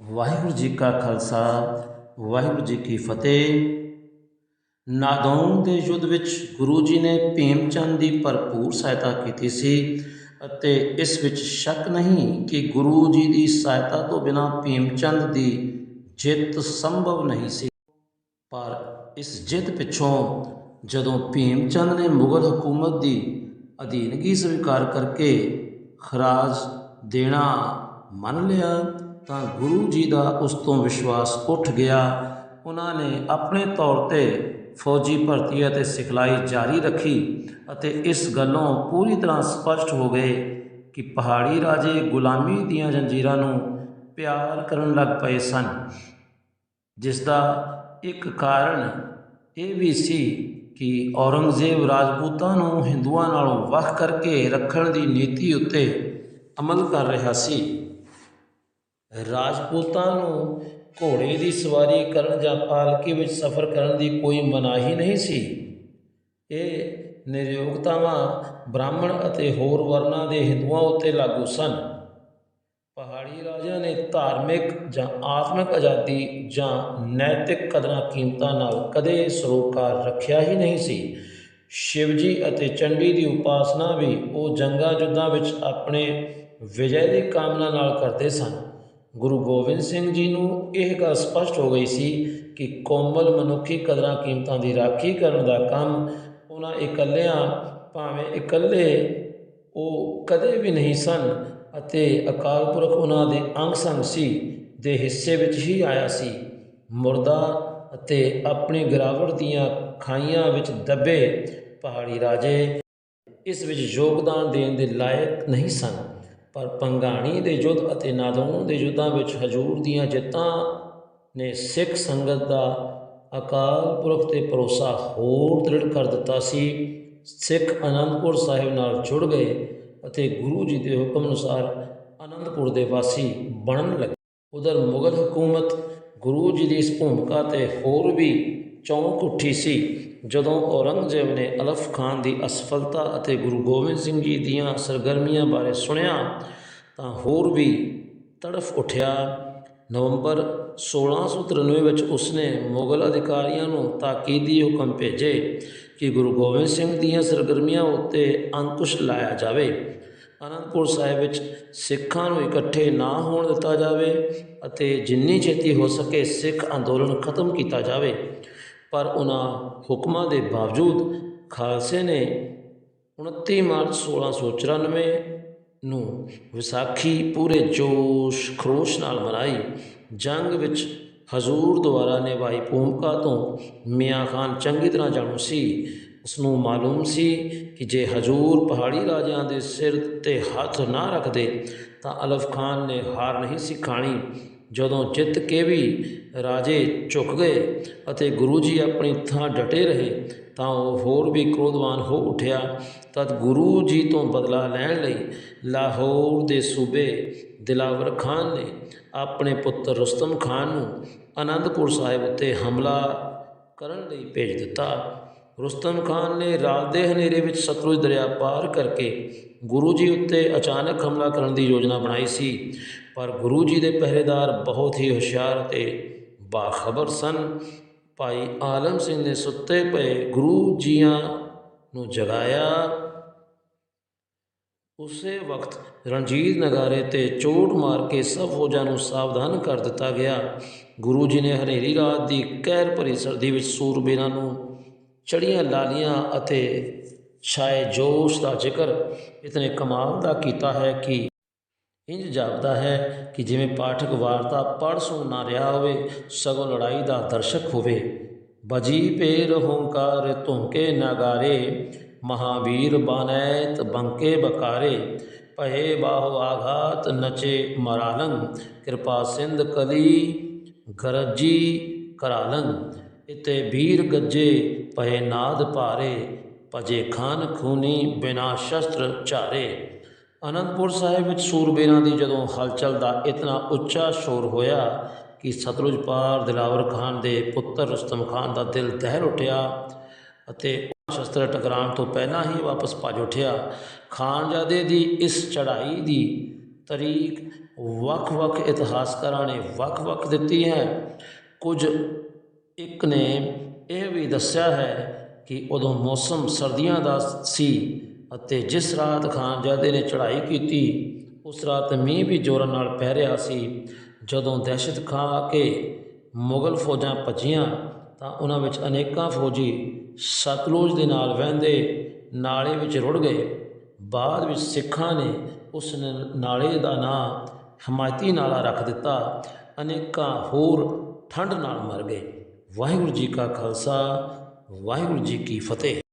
ਵਾਹਿਗੁਰੂ ਜੀ ਕਾ ਖਾਲਸਾ, ਵਾਹਿਗੁਰੂ ਜੀ ਕੀ ਫਤਿਹ। ਨਾਦੌਨ ਦੇ ਯੁੱਧ ਵਿੱਚ ਗੁਰੂ ਜੀ ਨੇ ਭੀਮ ਚੰਦ ਦੀ ਭਰਪੂਰ ਸਹਾਇਤਾ ਕੀਤੀ ਸੀ ਅਤੇ ਇਸ ਵਿੱਚ ਸ਼ੱਕ ਨਹੀਂ ਕਿ ਗੁਰੂ ਜੀ ਦੀ ਸਹਾਇਤਾ ਤੋਂ ਬਿਨਾਂ ਭੀਮ ਚੰਦ ਦੀ ਜਿੱਤ ਸੰਭਵ ਨਹੀਂ ਸੀ। ਪਰ ਇਸ ਜਿੱਤ ਪਿੱਛੋਂ ਜਦੋਂ ਭੀਮ ਚੰਦ ਨੇ ਮੁਗਲ ਹਕੂਮਤ ਦੀ ਅਧੀਨਗੀ ਸਵੀਕਾਰ ਕਰਕੇ ਖਰਾਜ ਦੇਣਾ ਮੰਨ ਲਿਆ ਤਾਂ ਗੁਰੂ ਜੀ ਦਾ ਉਸ ਤੋਂ ਵਿਸ਼ਵਾਸ ਉੱਠ ਗਿਆ। ਉਹਨਾਂ ਨੇ ਆਪਣੇ ਤੌਰ ਤੇ ਫੌਜੀ ਭਰਤੀ ਅਤੇ ਸਿਖਲਾਈ ਜਾਰੀ ਰੱਖੀ ਅਤੇ ਇਸ ਗੱਲੋਂ ਪੂਰੀ ਤਰ੍ਹਾਂ ਸਪਸ਼ਟ ਹੋ ਗਏ ਕਿ ਪਹਾੜੀ ਰਾਜੇ ਗੁਲਾਮੀ ਦੀਆਂ ਜੰਜੀਰਾਂ ਨੂੰ ਪਿਆਰ ਕਰਨ ਲੱਗ ਪਏ ਸਨ। ਜਿਸ ਦਾ ਇੱਕ ਕਾਰਨ ਇਹ ਵੀ ਸੀ ਕਿ ਔਰੰਗਜ਼ੇਬ ਰਾਜਪੂਤਾਂ ਨੂੰ ਹਿੰਦੂਆਂ ਨਾਲੋਂ ਵੱਖ ਕਰਕੇ ਰੱਖਣ ਦੀ ਨੀਤੀ ਉੱਤੇ ਅਮਲ ਕਰ ਰਿਹਾ ਸੀ। ਰਾਜਪੂਤਾਂ ਨੂੰ ਘੋੜੇ ਦੀ ਸਵਾਰੀ ਕਰਨ ਜਾਂ ਪਾਲਕੀ ਵਿੱਚ ਸਫ਼ਰ ਕਰਨ ਦੀ ਕੋਈ ਮਨਾਹੀ ਨਹੀਂ ਸੀ। ਇਹ ਨਿਰਯੋਗਤਾਵਾਂ ਬ੍ਰਾਹਮਣ ਅਤੇ ਹੋਰ ਵਰਨਾਂ ਦੇ ਹਿੰਦੂਆਂ ਉੱਤੇ ਲਾਗੂ ਸਨ। ਪਹਾੜੀ ਰਾਜਿਆਂ ਨੇ ਧਾਰਮਿਕ ਜਾਂ ਆਤਮਿਕ ਆਜ਼ਾਦੀ ਜਾਂ ਨੈਤਿਕ ਕਦਰਾਂ ਕੀਮਤਾਂ ਨਾਲ ਕਦੇ ਸਰੋਕਾਰ ਰੱਖਿਆ ਹੀ ਨਹੀਂ ਸੀ। ਸ਼ਿਵਜੀ ਅਤੇ ਚੰਡੀ ਦੀ ਉਪਾਸਨਾ ਵੀ ਉਹ ਜੰਗਾਂ ਯੁੱਧਾਂ ਵਿੱਚ ਆਪਣੇ ਵਿਜੈ ਦੀ ਕਾਮਨਾ ਨਾਲ ਕਰਦੇ ਸਨ। ਗੁਰੂ ਗੋਬਿੰਦ ਸਿੰਘ ਜੀ ਨੂੰ ਇਹ ਗੱਲ ਸਪਸ਼ਟ ਹੋ ਗਈ ਸੀ ਕਿ ਕੋਮਲ ਮਨੁੱਖੀ ਕਦਰਾਂ ਕੀਮਤਾਂ ਦੀ ਰਾਖੀ ਕਰਨ ਦਾ ਕੰਮ ਉਹਨਾਂ ਇਕੱਲਿਆਂ, ਭਾਵੇਂ ਇਕੱਲੇ, ਉਹ ਕਦੇ ਵੀ ਨਹੀਂ ਸਨ ਅਤੇ ਅਕਾਲ ਪੁਰਖ ਉਹਨਾਂ ਦੇ ਅੰਗ ਸੰਗ ਸੀ, ਦੇ ਹਿੱਸੇ ਵਿੱਚ ਹੀ ਆਇਆ ਸੀ। ਮੁਰਦਾ ਅਤੇ ਆਪਣੀ ਗਿਰਾਵਟ ਦੀਆਂ ਖਾਈਆਂ ਵਿੱਚ ਦੱਬੇ ਪਹਾੜੀ ਰਾਜੇ, ਇਸ ਵਿੱਚ ਯੋਗਦਾਨ ਦੇਣ ਦੇ ਲਾਇਕ ਨਹੀਂ ਸਨ। ਪਰ ਪੰਗਾਣੀ ਦੇ ਯੁੱਧ ਅਤੇ ਨਾਦੌਨ ਦੇ ਯੁੱਧਾਂ ਵਿੱਚ ਹਜੂਰ ਦੀਆਂ ਜਿੱਤਾਂ ਨੇ ਸਿੱਖ ਸੰਗਤ ਦਾ ਅਕਾਲ ਪੁਰਖ ਤੇ ਭਰੋਸਾ ਹੋਰ ਦ੍ਰਿੜ ਕਰ ਦਿੱਤਾ ਸੀ। ਸਿੱਖ ਅਨੰਦਪੁਰ ਸਾਹਿਬ ਨਾਲ ਜੁੜ ਗਏ ਅਤੇ ਗੁਰੂ ਜੀ ਦੇ ਹੁਕਮ ਅਨੁਸਾਰ ਅਨੰਦਪੁਰ ਦੇ ਵਾਸੀ ਬਣਨ ਲੱਗੇ। ਉਧਰ ਮੁਗਲ ਹਕੂਮਤ ਗੁਰੂ ਜੀ ਦੀ ਇਸ ਭੂਮਿਕਾ ਤੇ ਹੋਰ ਵੀ ਚੌਂਕ ਉੱਠੀ ਸੀ। ਜਦੋਂ ਔਰੰਗਜ਼ੇਬ ਨੇ ਅਲਫ ਖਾਨ ਦੀ ਅਸਫਲਤਾ ਅਤੇ ਗੁਰੂ ਗੋਬਿੰਦ ਸਿੰਘ ਜੀ ਦੀਆਂ ਸਰਗਰਮੀਆਂ ਬਾਰੇ ਸੁਣਿਆ, ਤਾਂ ਹੋਰ ਵੀ ਤੜਫ ਉੱਠਿਆ। ਨਵੰਬਰ 1693 ਵਿੱਚ ਉਸਨੇ ਮੁਗਲ ਅਧਿਕਾਰੀਆਂ ਨੂੰ ਤਾਕੀਦੀ ਹੁਕਮ ਭੇਜੇ ਕਿ ਗੁਰੂ ਗੋਬਿੰਦ ਸਿੰਘ ਦੀਆਂ ਸਰਗਰਮੀਆਂ ਉੱਤੇ ਅੰਕੁਸ਼ ਲਾਇਆ ਜਾਵੇ। ਅਨੰਦਪੁਰ ਸਾਹਿਬ ਵਿੱਚ ਸਿੱਖਾਂ ਨੂੰ ਇਕੱਠੇ ਨਾ ਹੋਣ ਦਿੱਤਾ ਜਾਵੇ ਅਤੇ ਜਿੰਨੀ ਛੇਤੀ ਹੋ ਸਕੇ ਸਿੱਖ ਅੰਦੋਲਨ ਖਤਮ ਕੀਤਾ ਜਾਵੇ। ਪਰ ਉਹਨਾਂ ਹੁਕਮਾਂ ਦੇ ਬਾਵਜੂਦ ਖਾਲਸੇ ਨੇ 29 ਮਾਰਚ 1694 ਨੂੰ ਵਿਸਾਖੀ ਪੂਰੇ ਜੋਸ਼ ਖਰੋਸ਼ ਨਾਲ ਮਨਾਈ। ਜੰਗ ਵਿੱਚ ਹਜ਼ੂਰ ਦੁਆਰਾ ਨਿਭਾਈ ਭੂਮਿਕਾ ਤੋਂ ਮੀਆਂ ਖਾਨ ਚੰਗੀ ਤਰ੍ਹਾਂ ਜਾਣੂ ਸੀ। ਉਸ ਨੂੰ ਮਾਲੂਮ ਸੀ ਕਿ ਜੇ ਹਜ਼ੂਰ ਪਹਾੜੀ ਰਾਜਿਆਂ ਦੇ ਸਿਰ ਤੇ ਹੱਥ ਨਾ ਰੱਖਦੇ ਤਾਂ ਅਲਫ ਖਾਨ ਨੇ ਹਾਰ ਨਹੀਂ ਸੀ ਖਾਣੀ। ਜਦੋਂ ਜਿੱਤ ਕੇ ਵੀ ਰਾਜੇ ਝੁਕ ਗਏ ਅਤੇ ਗੁਰੂ ਜੀ ਆਪਣੀ ਥਾਂ ਡਟੇ ਰਹੇ, ਤਾਂ ਉਹ ਹੋਰ ਵੀ ਕ੍ਰੋਧਵਾਨ ਹੋ ਉੱਠਿਆ। ਤਦ ਗੁਰੂ ਜੀ ਤੋਂ ਬਦਲਾ ਲੈਣ ਲਈ ਲਾਹੌਰ ਦੇ ਸੂਬੇ ਦਿਲਾਵਰ ਖਾਨ ਨੇ ਆਪਣੇ ਪੁੱਤਰ ਰੁਸਤਮ ਖਾਨ ਨੂੰ ਆਨੰਦਪੁਰ ਸਾਹਿਬ ਉੱਤੇ ਹਮਲਾ ਕਰਨ ਲਈ ਭੇਜ ਦਿੱਤਾ। ਰੁਸਤਮ ਖਾਨ ਨੇ ਰਾਤ ਦੇ ਹਨੇਰੇ ਵਿੱਚ ਸਤਲੁਜ ਦਰਿਆ ਪਾਰ ਕਰਕੇ ਗੁਰੂ ਜੀ ਉੱਤੇ ਅਚਾਨਕ ਹਮਲਾ ਕਰਨ ਦੀ ਯੋਜਨਾ ਬਣਾਈ ਸੀ। ਪਰ ਗੁਰੂ ਜੀ ਦੇ ਪਹਿਰੇਦਾਰ ਬਹੁਤ ਹੀ ਹੁਸ਼ਿਆਰ ਅਤੇ ਬਾਖਬਰ ਸਨ। ਭਾਈ ਆਲਮ ਸਿੰਘ ਨੇ ਸੁੱਤੇ ਪਏ ਗੁਰੂ ਜੀਆਂ ਨੂੰ ਜਗਾਇਆ। ਉਸੇ ਵਕਤ ਰਣਜੀਤ ਨਗਾਰੇ ਤੇ ਚੋਟ ਮਾਰ ਕੇ ਸਭ ਫੌਜਾਂ ਨੂੰ ਸਾਵਧਾਨ ਕਰ ਦਿੱਤਾ ਗਿਆ। ਗੁਰੂ ਜੀ ਨੇ ਹਨੇਰੀ ਰਾਤ ਦੀ ਕਹਿਰ ਭਰੀ ਸਰਦੀ ਵਿੱਚ ਸੂਰਬੀਰਾਂ ਨੂੰ ਚੜੀਆਂ ਲਾਲੀਆਂ ਅਤੇ ਛਾਏ ਜੋਸ਼ ਦਾ ਜ਼ਿਕਰ ਇਤਨੇ ਕਮਾਲ ਦਾ ਕੀਤਾ ਹੈ ਕਿ ਇੰਜ ਜਾਪਦਾ ਹੈ ਕਿ ਜਿਵੇਂ ਪਾਠਕ ਵਾਰਤਾ ਪੜ੍ਹ ਸੁਣ ਨਾ ਰਿਹਾ ਹੋਵੇ, ਸਗੋਂ ਲੜਾਈ ਦਾ ਦਰਸ਼ਕ ਹੋਵੇ। ਬਜੀ ਪੇਰ ਹੰਕਾਰ ਧੁੰਕੇ ਨਗਾਰੇ, ਮਹਾਵੀਰ ਬਾਨੈਤ ਬੰਕੇ ਬਕਾਰੇ, ਭਏ ਬਾਹੁ ਆਘਾਤ ਨਚੇ ਮਰਾਲੰਗ ਕਿਰਪਾ ਸਿੰਧ ਕਲੀ ਗਰਜੀ ਕਰਾਲੰਗ ਇਤੇ ਵੀਰ ਗੱਜੇ ਪਏ ਨਾਦ ਭਾਰੇ, ਭਜੇ ਖਾਨ ਖੂਨੀ ਬਿਨਾ ਸ਼ਸਤਰ ਚਾਰੇ ਅਨੰਦਪੁਰ ਸਾਹਿਬ ਵਿੱਚ ਸੂਰਬੀਰਾਂ ਦੀ ਜਦੋਂ ਹਲਚਲ ਦਾ ਇਤਨਾ ਉੱਚਾ ਸ਼ੋਰ ਹੋਇਆ ਕਿ ਸਤਲੁਜ ਪਾਰ ਦਿਲਾਵਰ ਖਾਨ ਦੇ ਪੁੱਤਰ ਰਸਤਮ ਖਾਨ ਦਾ ਦਿਲ ਦਹਿਲ ਉੱਠਿਆ ਅਤੇ ਸ਼ਸਤਰ ਟਕਰਾਉਣ ਤੋਂ ਪਹਿਲਾਂ ਹੀ ਵਾਪਸ ਭੱਜ ਉੱਠਿਆ। ਖਾਨਜ਼ਾਦੇ ਦੀ ਇਸ ਚੜ੍ਹਾਈ ਦੀ ਤਰੀਕ ਵੱਖ-ਵੱਖ ਇਤਿਹਾਸਕਾਰਾਂ ਨੇ ਵੱਖ-ਵੱਖ ਦਿੱਤੀ ਹੈ। ਕੁਝ ਇੱਕ ਨੇ ਇਹ ਵੀ ਦੱਸਿਆ ਹੈ ਕਿ ਉਦੋਂ ਮੌਸਮ ਸਰਦੀਆਂ ਦਾ ਸੀ ਅਤੇ ਜਿਸ ਰਾਤ ਖਾਨਜ਼ਾਦੇ ਨੇ ਚੜ੍ਹਾਈ ਕੀਤੀ, ਉਸ ਰਾਤ ਮੀਂਹ ਵੀ ਜ਼ੋਰਾਂ ਨਾਲ ਪੈ ਰਿਹਾ ਸੀ। ਜਦੋਂ ਦਹਿਸ਼ਤ ਖਾ ਕੇ ਮੁਗਲ ਫੌਜਾਂ ਭੱਜੀਆਂ, ਤਾਂ ਉਹਨਾਂ ਵਿੱਚ ਅਨੇਕਾਂ ਫੌਜੀ ਸਤਲੁਜ ਦੇ ਨਾਲ ਵਹਿੰਦੇ ਨਾਲੇ ਵਿੱਚ ਰੁੜ ਗਏ। ਬਾਅਦ ਵਿੱਚ ਸਿੱਖਾਂ ਨੇ ਉਸ ਨਾਲੇ ਦਾ ਨਾਂ ਹਮਾਇਤੀ ਨਾਲਾ ਰੱਖ ਦਿੱਤਾ। ਅਨੇਕਾਂ ਹੋਰ ਠੰਡ ਨਾਲ ਮਰ ਗਏ। ਵਾਹਿਗੁਰੂ ਜੀ ਕਾ ਖਾਲਸਾ, ਵਾਹਿਗੁਰੂ ਜੀ ਕੀ ਫਤਿਹ।